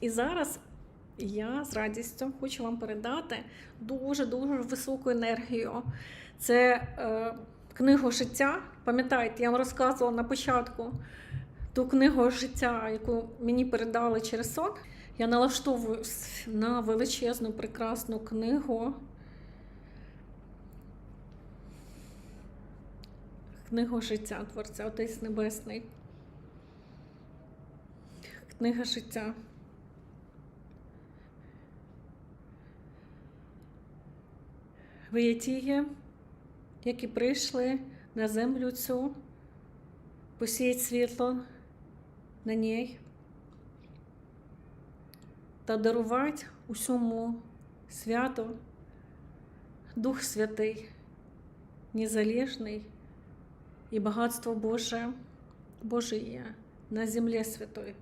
І зараз я з радістю хочу вам передати дуже-дуже високу енергію. Це е, книгу життя. Пам'ятаєте, я вам розказувала на початку ту книгу життя, яку мені передали через сон. Я налаштовуюсь на величезну, прекрасну книгу. Книгу життя Творця Отець Небесний. Книга життя. Ви є ті, які прийшли на землю цю, посіять світло на ній та дарувати усьому святу Дух Святий, незалежний і багатство Боже, є на землі святой.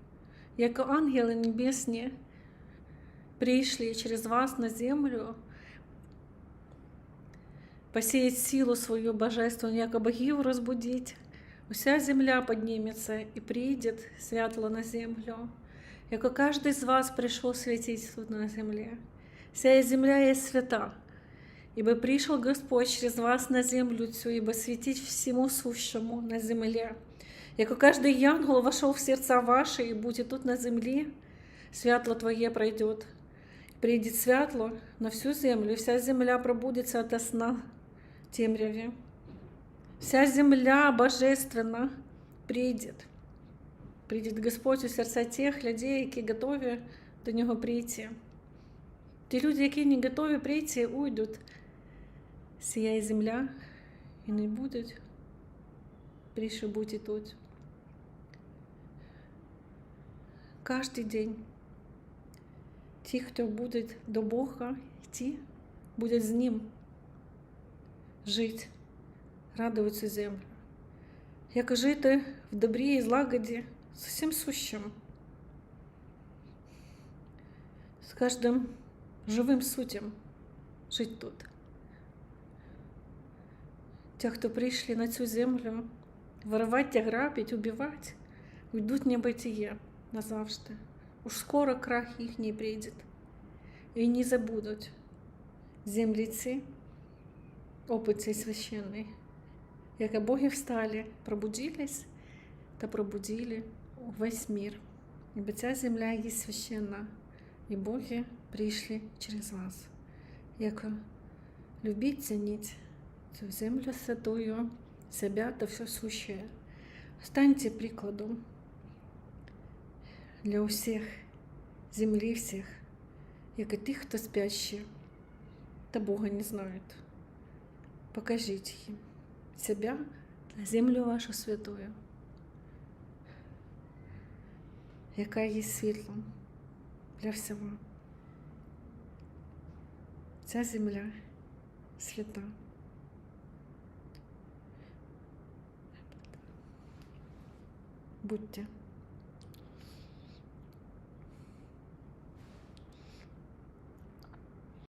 Як ангели небесні прийшли через вас на землю, посеять силу свою божественную, яко богів розбудить. Уся земля поднимется и придет святло на землю, яко каждый из вас пришел светить тут на земле. Вся земля есть свята, ибо пришел Господь через вас на землю цю, ибо светить всему сущему на земле. Яко каждый янгол вошел в сердца ваши и будет тут на земле, святло Твое пройдет. Придет святло на всю землю, и вся земля пробудется ото сна темряве. Вся земля божественна прийдет. Прийдет Господь у серця тих людей, які готові до нього прийти. Ті люди, які не готові прийти, уйдуть. Сіяє земля і не будуть більше бути тут. Кожний день ті, хто буде до Бога йти, будуть з Ним жити радують цю землю, як жити в добрі і злагоді з усім сущим, з кожним живим суттям жити тут. Ті, хто прийшли на цю землю, воровать, грабить, убивать, уйдуть в назавжди. Уж скоро крах їхній прийде. І не забудуть землі ці, опит цей священний, як боги встали, пробудились та пробудили весь мир. Ибо ця земля є священна, і боги прийшли через вас. Як любіть, цініть цю землю святую, себя та все сущее. Станьте прикладом для усіх землі всіх, як і тих, хто спящі та Бога не знають. Покажіть їм себя на землю вашу святую, яка є світлом для всього. Ця земля свята. Будьте.